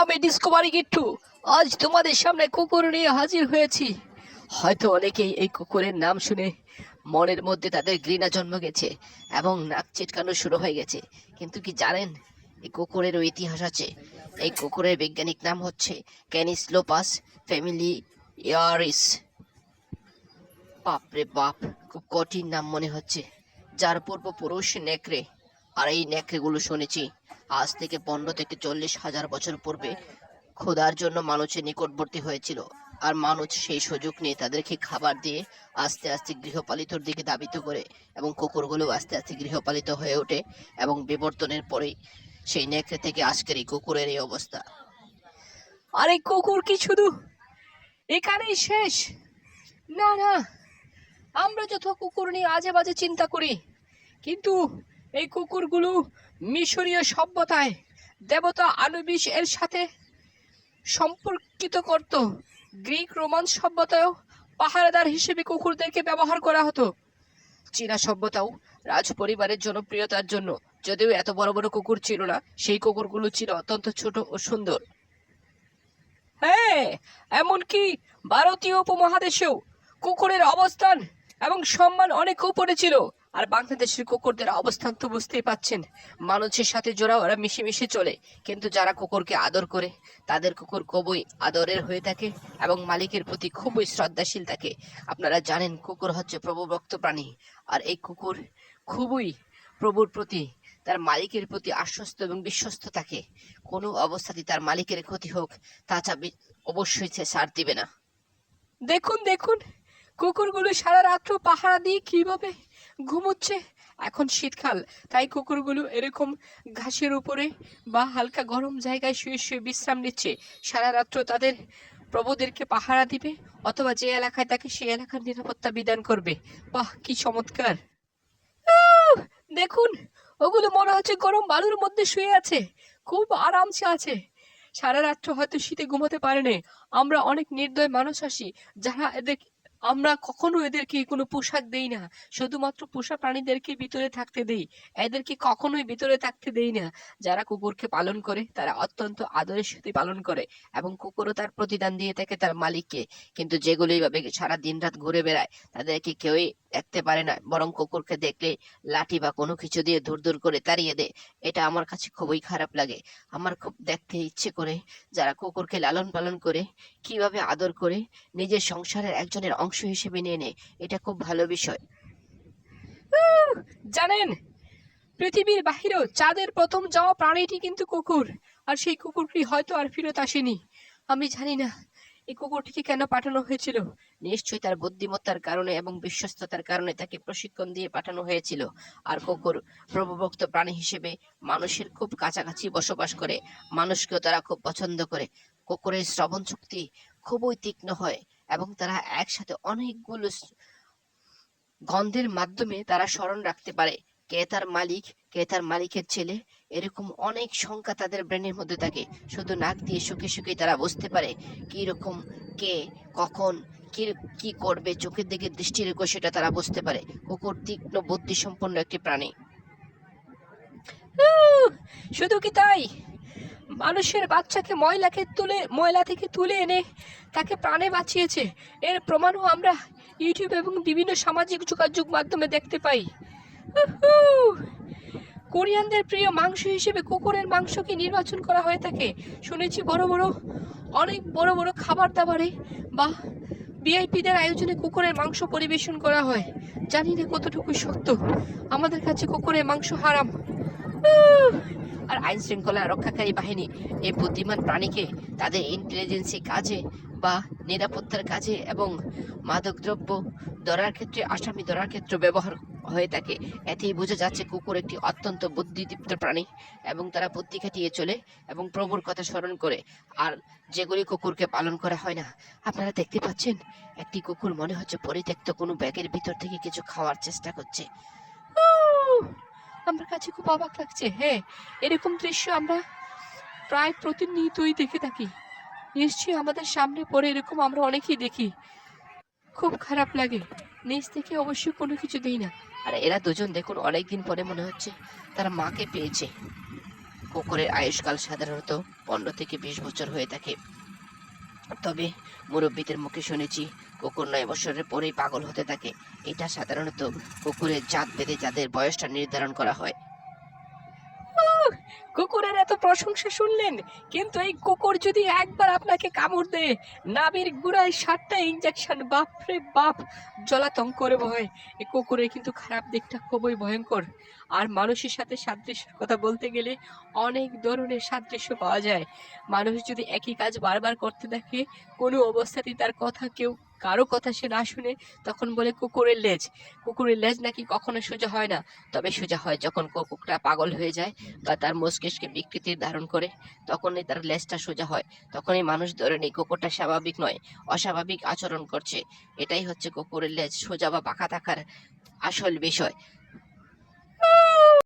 আমি ডিসকভারি গিট্টু আজ তোমাদের সামনে কুকুর নিয়ে হাজির হয়েছি। হয়তো অনেকেই এই কুকুরের নাম শুনে মনের মধ্যে তাদের ঘৃণা জন্ম গেছে এবং নাক চিটকানো শুরু হয়ে গেছে। কিন্তু কি জানেন, এই কুকুরেরও ইতিহাস আছে। এই কুকুরের বৈজ্ঞানিক নাম হচ্ছে ক্যানিসলোপাস ফ্যামিলি ইয়ারিস বাপরে বাপ, খুব কঠিন নাম মনে হচ্ছে। যার পূর্বপুরুষ নেকড়ে। আর এই নেকড়েগুলো শুনেছি আজ থেকে পনেরো থেকে চল্লিশ হাজার বছর পূর্বে খোদার জন্য মানুষের নিকটবর্তী হয়েছিল। আর মানুষ সেই সুযোগ নিয়ে তাদেরকে খাবার দিয়ে আস্তে আস্তে গৃহপালিতর দিকে দাবিত করে এবং কুকুরগুলো আস্তে আস্তে গৃহপালিত হয়ে ওঠে এবং বিবর্তনের পরেই সেই নেকড়ে থেকে আজকের এই কুকুরের এই অবস্থা। আরে কুকুর কি শুধু? এখানেই শেষ। না না, আমরা যত কুকুর নিয়ে আজে বাজে চিন্তা করি, কিন্তু এই কুকুরগুলো মিশরীয় সভ্যতায় দেবতা আনুবিস এর সাথে সম্পর্কিত করত। গ্রিক রোমান সভ্যতায়ও পাহারাদার হিসেবে কুকুরদেরকে ব্যবহার করা হতো। চীনা সভ্যতাও রাজ পরিবারের জনপ্রিয়তার জন্য যদিও এত বড় বড় কুকুর ছিল না, সেই কুকুরগুলো ছিল অত্যন্ত ছোট ও সুন্দর। হ্যাঁ এমনকি ভারতীয় উপমহাদেশেও কুকুরের অবস্থান এবং সম্মান অনেক উপরে ছিল। আর বাংলাদেশের কুকুরদের অবস্থান তো বুঝতেই পাচ্ছেন। মানুষের সাথে জোড়া ওরা মিশে মিশে চলে। কিন্তু যারা কুকুরকে আদর করে, তাদের কুকুর খুবই আদরের হয়ে থাকে এবং মালিকের প্রতি খুবই শ্রদ্ধাশীল থাকে। আপনারা জানেন, কুকুর হচ্ছে প্রভুভক্ত প্রাণী আর এই কুকুর খুবই প্রভুর প্রতি। তার মালিকের প্রতি আশ্বস্ত এবং বিশ্বস্ত থাকে। কোনো অবস্থাতেই তার মালিকের ক্ষতি হোক বি- অবশ্যই সে ছাড় দিবে না। দেখুন দেখুন। কুকুরগুলো সারা রাত্র পাহারা দিয়ে কীভাবে ঘুমোচ্ছে? এখন শীতকাল, তাই কুকুরগুলো এরকম ঘাসের উপরে বা হালকা গরম জায়গায় শুয়ে শুয়ে বিশ্রাম নিচ্ছে। সারা রাত্র তাদের প্রভুদেরকে পাহারা দিবে, অথবা যে এলাকায় তাকে সেই এলাকার নিরাপত্তা বিধান করবে। বাহ, কি চমৎকার! দেখুন, ওগুলো মনে হচ্ছে গরম বালুর মধ্যে শুয়ে আছে। খুব আরামসে আছে। সারা রাত্র হয়তো শীতে ঘুমোতে পারেনি। আমরা অনেক নির্দয় মানুষ আসি, যারা এদের আমরা কখনো এদেরকে কোনো পোশাক দেই না। শুধুমাত্র পোষা প্রাণীদেরকে ভিতরে থাকতে দেই। এদেরকে কখনোই ভিতরে থাকতে দেই না। যারা কুকুরকে পালন করে, তারা অত্যন্ত আদরের সাথে পালন করে এবং কুকুরও তার প্রতিদান দিয়ে থাকে তার মালিককে। কিন্তু যেগুলো এইভাবে সারা দিন রাত ঘুরে বেড়ায়, তাদেরকে কেউই দেখতে পারে না। বরং কুকুরকে দেখলে লাঠি বা কোনো কিছু দিয়ে দূর দূর করে তাড়িয়ে দেয়। এটা আমার কাছে খুবই খারাপ লাগে। আমার খুব দেখতে ইচ্ছে করে যারা কুকুরকে লালন পালন করে, কীভাবে আদর করে নিজের সংসারের একজনের অংশ হিসেবে নিয়ে নেয় এটা খুব ভালো বিষয়। জানেন পৃথিবীর বাহিরেও চাঁদের প্রথম যাওয়া প্রাণীটি কিন্তু কুকুর। আর সেই কুকুরটি হয়তো আর ফেরত আসেনি। আমি জানি না এই কুকুরটিকে কেন পাঠানো হয়েছিল? নিশ্চয়ই তার বুদ্ধিমত্তার কারণে এবং বিশ্বস্ততার কারণে তাকে প্রশিক্ষণ দিয়ে পাঠানো হয়েছিল। আর কুকুর প্রভুভক্ত প্রাণী হিসেবে মানুষের খুব কাছাকাছি বসবাস করে। মানুষকেও তারা খুব পছন্দ করে। কুকুরের শ্রবণ শক্তি খুবই তীক্ষ্ণ হয়। এবং তারা একসাথে অনেকগুলো গন্ধের মাধ্যমে তারা স্মরণ রাখতে পারে। কে তার মালিক, কে তার মালিকের ছেলে, এরকম অনেক সংখ্যা তাদের ব্রেনের মধ্যে থাকে। শুধু নাক দিয়ে শুকে শুকে তারা বুঝতে পারে কি রকম কে, কখন, কি কি করবে, চোখের দিকে দৃষ্টি রেখে সেটা তারা বুঝতে পারে। কুকুর তীক্ষ্ণ বুদ্ধি সম্পন্ন একটি প্রাণী। শুধু কি তাই? মানুষের বাচ্চাকে ময়লাকে তুলে, ময়লা থেকে তুলে এনে তাকে প্রাণে বাঁচিয়েছে। এর প্রমাণও আমরা ইউটিউব এবং বিভিন্ন সামাজিক যোগাযোগ মাধ্যমে দেখতে পাই। কোরিয়ানদের প্রিয় মাংস হিসেবে কুকুরের মাংসকে নির্বাচন করা হয়ে থাকে। শুনেছি বড় বড়, অনেক বড় বড় খাবার দাবারে বা ভিআইপিদের আয়োজনে কুকুরের মাংস পরিবেশন করা হয়। জানি না কতটুকু সত্য। আমাদের কাছে কুকুরের মাংস হারাম! আর আইন শৃঙ্খলা রক্ষাকারী বাহিনী এই বুদ্ধিমান প্রাণীকে তাদের ইন্টেলিজেন্সি কাজে বা নিরাপত্তার কাজে এবং মাদকদ্রব্য ধরার ক্ষেত্রে, আসামি ধরার ক্ষেত্রে ব্যবহার হয়ে থাকে। এতেই বোঝা যাচ্ছে কুকুর একটি অত্যন্ত বুদ্ধিদীপ্ত প্রাণী এবং তারা বুদ্ধি খাটিয়ে চলে এবং প্রভুর কথা স্মরণ করে। আর যেগুলি কুকুরকে পালন করা হয় না। আপনারা দেখতে পাচ্ছেন, একটি কুকুর মনে হচ্ছে পরিত্যক্ত কোনো ব্যাগের ভিতর থেকে কিছু খাওয়ার চেষ্টা করছে! আমার কাছে খুব অবাক লাগছে। হ্যাঁ এরকম দৃশ্য আমরা প্রায় প্রতিনিয়তই দেখে থাকি। নিশ্চয়ই আমাদের সামনে পড়ে এরকম আমরা অনেকেই দেখি। খুব খারাপ লাগে। নিজ থেকে অবশ্যই কোনো কিছু দিই না। আর, এরা দুজন দেখুন, অনেকদিন পরে মনে হচ্ছে তারা মাকে পেয়েছে। কুকুরের আয়ুষ্কাল সাধারণত পনেরো থেকে বিশ বছর হয়ে থাকে। তবে মুরব্বীদের মুখে শুনেছি, কুকুর নয় বছরের পরেই পাগল হতে থাকে। এটা সাধারণত কুকুরের জাত বেঁধে যাদের বয়সটা নির্ধারণ করা হয়। কুকুরের এত প্রশংসা শুনলেন? কিন্তু এই কুকুর যদি একবার আপনাকে কামড় দেয় নাবির গুড়ায় সাতটা ইঞ্জেকশন বাপরে বাপ জলাতং করে বয় এই কুকুরের কিন্তু খারাপ দিকটা খুবই ভয়ঙ্কর। আর মানুষের সাথে সাদৃশ্যের কথা বলতে গেলে অনেক ধরনের সাদৃশ্য পাওয়া যায়। মানুষ যদি একই কাজ বারবার করতে দেখে, কোনো অবস্থাতেই তার কথা কেউ কারও কথা সে না শুনে তখন বলে, কুকুরের লেজ। কুকুরের লেজ নাকি কখনো সোজা হয় না। তবে সোজা হয় যখন কুকুরটা পাগল হয়ে যায় বা তার মস্তিষ্কে বিকৃতি ধারণ করে, তখনই তার লেজটা সোজা হয়। তখনই মানুষ ধরে নেই কুকুরটা স্বাভাবিক নয়, অস্বাভাবিক আচরণ করছে। এটাই হচ্ছে কুকুরের লেজ, সোজা বা বাঁকা থাকার আসল বিষয়।